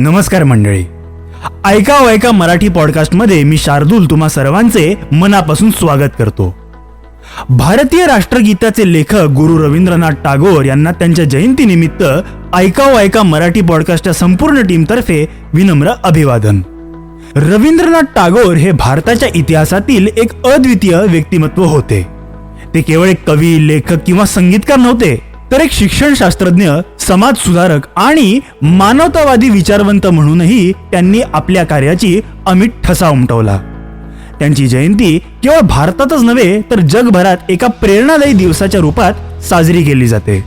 नमस्कार मंडळी. ऐका ऐका मराठी पॉडकास्टमध्ये मी शार्दूल तुम्हा सर्वांचे मनापासून स्वागत करतो. भारतीय राष्ट्रगीताचे लेखक गुरु रवींद्रनाथ टागोर यांना त्यांच्या जयंतीनिमित्त ऐकाव ऐका मराठी पॉडकास्टच्या संपूर्ण टीमतर्फे विनम्र अभिवादन. रवींद्रनाथ टागोर हे भारताच्या इतिहासातील एक अद्वितीय व्यक्तिमत्व होते. ते केवळ एक कवी लेखक किंवा संगीतकार नव्हते तर एक शिक्षण शास्त्रज्ञ समाज सुधारक आणि मानवतावादी विचारवंत म्हणूनही त्यांनी आपल्या कार्याची अमिट ठसा उमटवला. त्यांची जयंती केवळ भारतातच नव्हे तर जगभरात एका प्रेरणादायी दिवसाच्या रूपात साजरी केली जाते.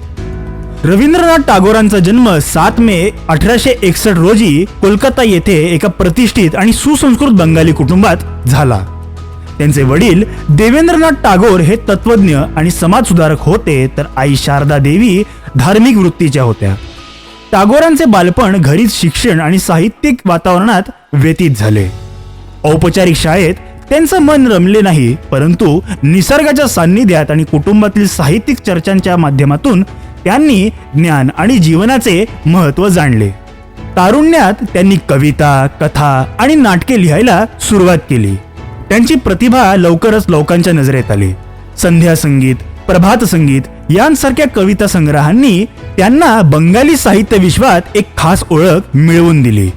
रवींद्रनाथ टागोरांचा जन्म सात मे अठराशे एकसष्ट रोजी कोलकाता येथे एका प्रतिष्ठित आणि सुसंस्कृत बंगाली कुटुंबात झाला. त्यांचे वडील देवेंद्रनाथ टागोर हे तत्वज्ञ आणि समाजसुधारक होते तर आई शारदा देवी धार्मिक वृत्तीच्या होत्या. टागोरांचे बालपण घरीच शिक्षण आणि साहित्यिक वातावरणात व्यतीत झाले. औपचारिक शाळेत त्यांचं मन रमले नाही परंतु निसर्गाच्या सान्निध्यात आणि कुटुंबातील साहित्यिक चर्चांच्या माध्यमातून त्यांनी ज्ञान आणि जीवनाचे महत्त्व जाणले. तारुण्यात त्यांनी कविता कथा आणि नाटके लिहायला सुरुवात केली. त्यांची प्रतिभा लवकरच लोकांच्या नजरेत आली. संध्या संगीत प्रभात संगीत यांसारख्या कविता संग्रहांनी त्यांना बंगाली साहित्य विश्वात एक खास ओळख मिळवून दिली.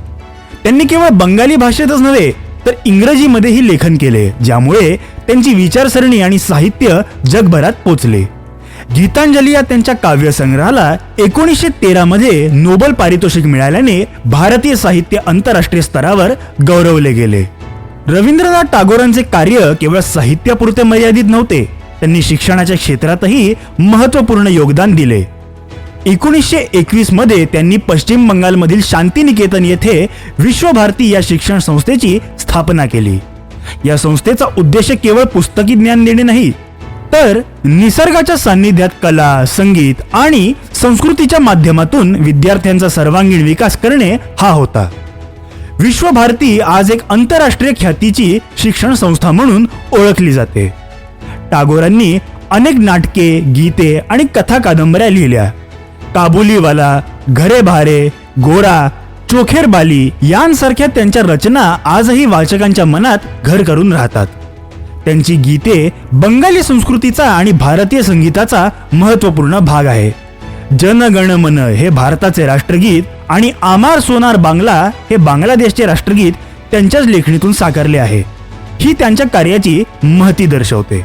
त्यांनी केवळ बंगाली भाषेतच नव्हे तर इंग्रजीमध्येही लेखन केले ज्यामुळे त्यांची विचारसरणी आणि साहित्य जगभरात पोचले. गीतांजली या त्यांच्या काव्यसंग्रहाला एकोणीसशे तेरा मध्ये नोबल पारितोषिक मिळाल्याने भारतीय साहित्य आंतरराष्ट्रीय स्तरावर गौरवले गेले. रवींद्रनाथ टागोरांचे कार्य केवळ साहित्यापुरते मर्यादित नव्हते त्यांनी शिक्षणाच्या क्षेत्रातही महत्त्वपूर्ण योगदान दिले. एकोणीसशे एकवीसमध्ये त्यांनी पश्चिम बंगालमधील शांतिनिकेतन येथे विश्वभारती या शिक्षण संस्थेची स्थापना केली. या संस्थेचा उद्देश केवळ पुस्तकी ज्ञान देणे नाही तर निसर्गाच्या सान्निध्यात कला संगीत आणि संस्कृतीच्या माध्यमातून विद्यार्थ्यांचा सर्वांगीण विकास करणे हा होता. विश्वभारती आज एक आंतरराष्ट्रीय ख्यातीची शिक्षण संस्था म्हणून ओळखली जाते. टागोरांनी अनेक नाटके गीते आणि कथा कादंबऱ्या लिहिल्या. काबुलीवाला घरे भारे गोरा चोखेर बाली यांसारख्या त्यांच्या रचना आजही वाचकांच्या मनात घर करून राहतात. त्यांची गीते बंगाली संस्कृतीचा आणि भारतीय संगीताचा महत्त्वपूर्ण भाग आहे. जनगण मन हे भारताचे राष्ट्रगीत आणि आमार सोनार बांगला हे बांगलादेशचे राष्ट्रगीत त्यांच्याच लेखणीतून साकारले आहे. ही त्यांच्या कार्याची महती दर्शवते.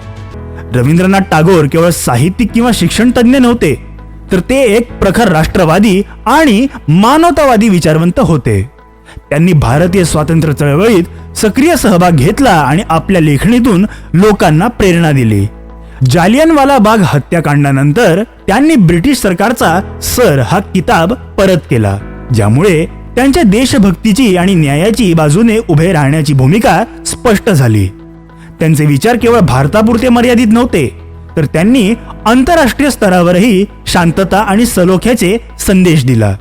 रवींद्रनाथ टागोर केवळ साहित्यिक किंवा शिक्षणतज्ञ नव्हते तर ते एक प्रखर राष्ट्रवादी आणि मानवतावादी विचारवंत होते. त्यांनी भारतीय स्वातंत्र्य चळवळीत सक्रिय सहभाग घेतला आणि आपल्या लेखणीतून लोकांना प्रेरणा दिली. जालियनवाला बाग हत्याकांडानंतर त्यांनी ब्रिटिश सरकारचा सर हा किताब परत केला ज्यामुळे त्यांच्या देशभक्तीची आणि न्यायाची बाजूने उभे राहण्याची भूमिका स्पष्ट झाली. त्यांचे विचार केवळ भारतापुरते मर्यादित नव्हते तर त्यांनी आंतरराष्ट्रीय स्तरावरही शांतता आणि सलोख्याचे संदेश दिला.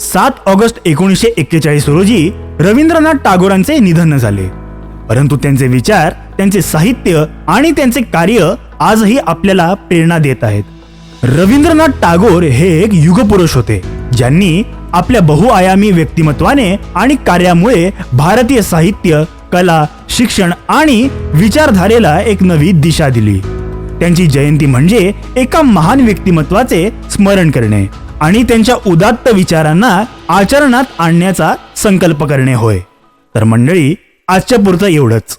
सात ऑगस्ट एकोणीसशे एक्केचाळीस रोजी रवींद्रनाथ टागोरांचे निधन झाले परंतु त्यांचे विचार त्यांचे साहित्य आणि त्यांचे कार्य आजही आपल्याला प्रेरणा देत आहेत. रवींद्रनाथ टागोर हे एक युगपुरुष होते ज्यांनी आपल्या बहुआयामी व्यक्तिमत्वाने आणि कार्यामुळे भारतीय साहित्य कला शिक्षण आणि विचारधारेला एक नवी दिशा दिली. त्यांची जयंती म्हणजे एका महान व्यक्तिमत्वाचे स्मरण करणे आणि त्यांच्या उदात्त विचारांना आचरणात आणण्याचा संकल्प करणे होय. तर मंडळी आजच्या पुरतं एवढंच.